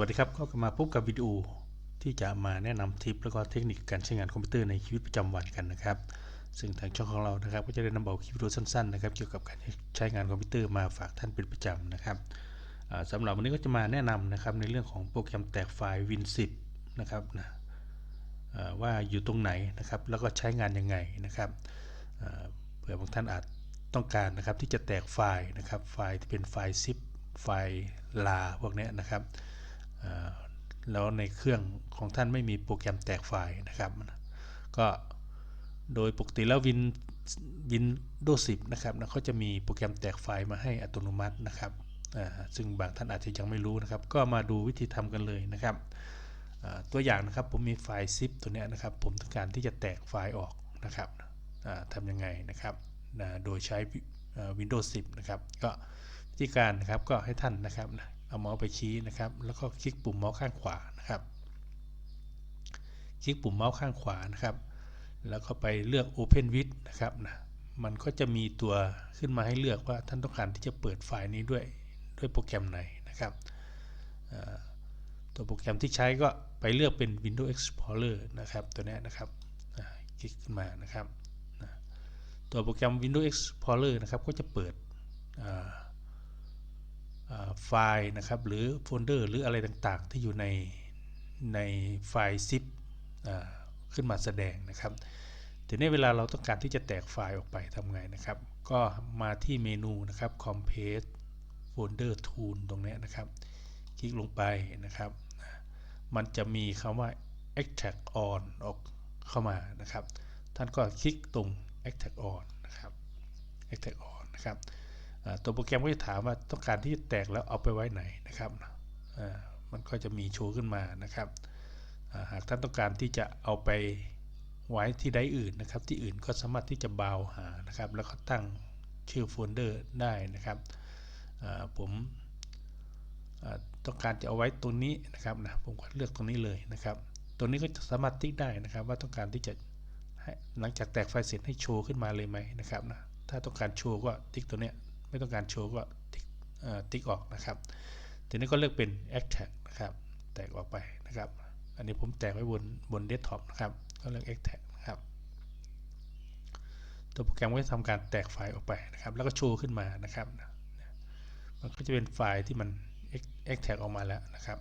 วัสดีครับ ก็มาพบกับวิดีโอที่จะมาแนะนำทิป แล้วก็เทคนิคการใช้งานคอมพิวเตอร์ในชีวิตประจำวันกันนะครับ ซึ่งทางช่องของเรานะครับ ก็จะได้นำเอาคลิปวิดีโอสั้นๆนะครับเกี่ยวกับการใช้งานคอมพิวเตอร์มาฝากท่านเป็นประจำนะครับอ่าสำหรับวันนี้ก็จะมาแนะนำนะครับในเรื่องของโปรแกรมแตกไฟล์ Win10 นะครับนะว่าอยู่ตรงไหนนะครับ แล้วก็ใช้งานยังไงนะครับเผื่อบางท่านอาจต้องการนะครับที่จะแตกไฟล์นะครับไฟล์ที่เป็นไฟล์ zip ไฟล์ลาพวกนี้นะครับ แล้วในเครื่องของท่านไม่มีโปรแกรมแตกไฟล์นะครับ ก็โดยปกติแล้ว Win Windows 10นะครับนะเขาจะมีโปรแกรมแตกไฟล์มาให้อัตโนมัตินะครับซึ่งบางท่านอาจจะยังไม่รู้นะครับ ก็มาดูวิธีทำกันเลยนะครับตัวอย่างนะครับผมมีไฟล์ zip ตัวนี้นะครับ ผมต้องการที่จะแตกไฟล์ออกนะครับทำยังไงนะครับโดยใช้ Windows 10 นะครับ ก็วิธีการนะครับก็ให้ท่านนะครับนะ เอาเมาส์ไปชี้นะครับ แล้วก็คลิกปุ่มเมาส์ข้างขวานะครับ คลิกปุ่มเมาส์ข้างขวานะครับ แล้วก็ไปเลือก Open with นะครับนะมันก็จะมีตัวขึ้นมาให้เลือกว่าท่านต้องการที่จะเปิดไฟล์นี้ด้วยด้วยโปรแกรมไหนนะครับตัวโปรแกรมที่ใช้ก็ไปเลือกเป็น Windows Explorer นะครับตัวนี้นะครับคลิกขึ้นมานะครับตัวโปรแกรม Windows Explorer นะครับก็จะเปิด ไฟล์นะครับหรือโฟลเดอร์หรืออะไรต่างๆ ที่อยู่ในในไฟล์ zip ขึ้นมาแสดงนะครับทีนี้เวลาเราต้องการที่จะแตกไฟล์ออกไปทำไงนะครับ ก็มาที่เมนูนะครับ compress folder tool ตรงนี้นะครับ คลิกลงไปนะครับ มันจะมีคำว่า extract on ออกเข้ามานะครับ ท่านก็คลิกตรง extract on นะครับ extract on นะครับ ตัวโปรแกรมก็จะถามว่าต้องการที่จะแตกแล้วเอาไปไว้ไหนนะครับมันก็จะมีโชว์ขึ้นมานะครับหากท่านต้องการที่จะเอาไปไว้ที่ใดอื่นนะครับ ที่อื่นก็สามารถที่จะบาวหานะครับ แล้วก็ตั้งชื่อโฟลเดอร์ได้นะครับผมต้องการจะเอาไว้ตรงนี้นะครับนะผมก็เลือกตรงนี้เลยนะครับตรงนี้ก็สามารถติ๊กได้นะครับ ว่าต้องการที่จะหลังจากแตกไฟล์เสร็จให้โชว์ขึ้นมาเลยไหมนะครับนะถ้าต้องการโชว์ก็ติ๊กตัวเนี้ย ไม่ต้องการโชว์ก็ติ๊กออกนะครับทีนี้ก็เลือกเป็น extract นะครับ แตกออกไปนะครับ อันนี้ผมแตกไว้บนบนเดสก์ท็อปนะครับ ก็เลือก extract นะครับ ตัวโปรแกรมก็จะทำการแตกไฟล์ออกไปนะครับ แล้วก็โชว์ขึ้นมานะครับ มันก็จะเป็นไฟล์ที่มัน extract ออกมาแล้วนะครับ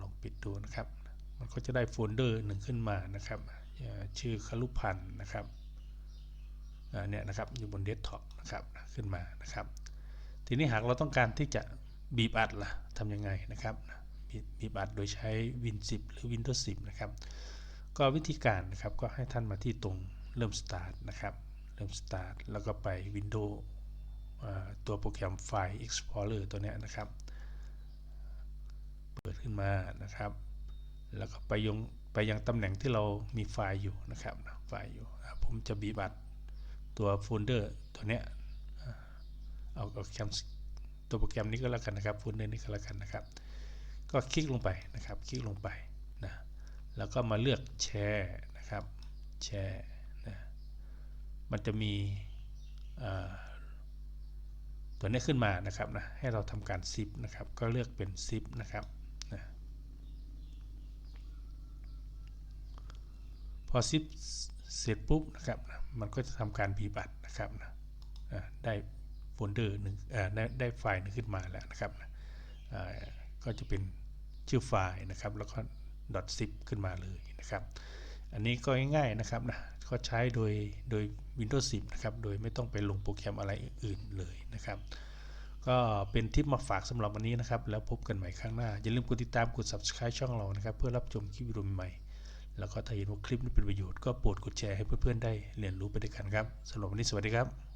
ลองปิดดูนะครับ มันก็จะได้โฟลเดอร์หนึ่งขึ้นมานะครับ ชื่อคลุพันธ์นะครับ เนี่ยนะครับอยู่บนเดสก์ท็อปนะครับขึ้นมานะครับ ทีนี้หากเราต้องการที่จะบีบอัดล่ะทำยังไงนะครับบีบอัดโดยใช้ Win 10 หรือ Windows 10 นะครับ ก็วิธีการนะครับก็ให้ท่านมาที่ตรงเริ่ม Start นะครับ เริ่ม Start แล้วก็ไป Windows ตัวโปรแกรมไฟล์ Explorer ตัวนี้นะครับ เปิดขึ้นมานะครับ แล้วก็ไปยังไปยังตำแหน่งที่เรามีไฟล์อยู่นะครับไฟล์อยู่ ผมจะบีบอัด ตัวโฟลเดอร์ตัวเนี้ยเอาเอาแคมตัวโปรแกรมนี้ก็แล้วกันนะครับโฟลเดอร์นี้ก็แล้วกันนะครับ ก็คลิกลงไปนะครับ คลิกลงไปนะแล้วก็มาเลือกแชร์นะครับแชร์นะมันจะมีตัวนี้ขึ้นมานะครับนะให้เราทำการซิปนะครับ ก็เลือกเป็นซิปนะครับนะพอซิป เสร็จปุ๊บนะครับมันก็จะทำการบีบัตนะครับนะได้โฟลเดอร์หนึ่งได้ไดไฟล์นึงขึ้นมาแล้วนะครับก็จะเป็นชื่อไฟล์นะครับแล้วก็ .zip ขึ้นมาเลยนะครับ อันนี้ก็ง่ายๆนะครับนะก็ใช้โดยโดย Windows 10 นะครับ โดยไม่ต้องไปลงโปรแกรมอะไรอื่นเลยนะครับ ก็เป็นทิปมาฝากสำหรับวันนี้นะครับ แล้วพบกันใหม่ครั้งหน้า อย่าลืมกดติดตามกด subscribe ช่องเรานะครับ เพื่อรับชมคลิปวิดีโอใหม่ แล้วก็ถ้าเห็นว่าคลิปนี้เป็นประโยชน์ก็โปรดกดแชร์ให้เพื่อนๆได้เรียนรู้ไปด้วยกันครับสำหรับวันนี้สวัสดีครับ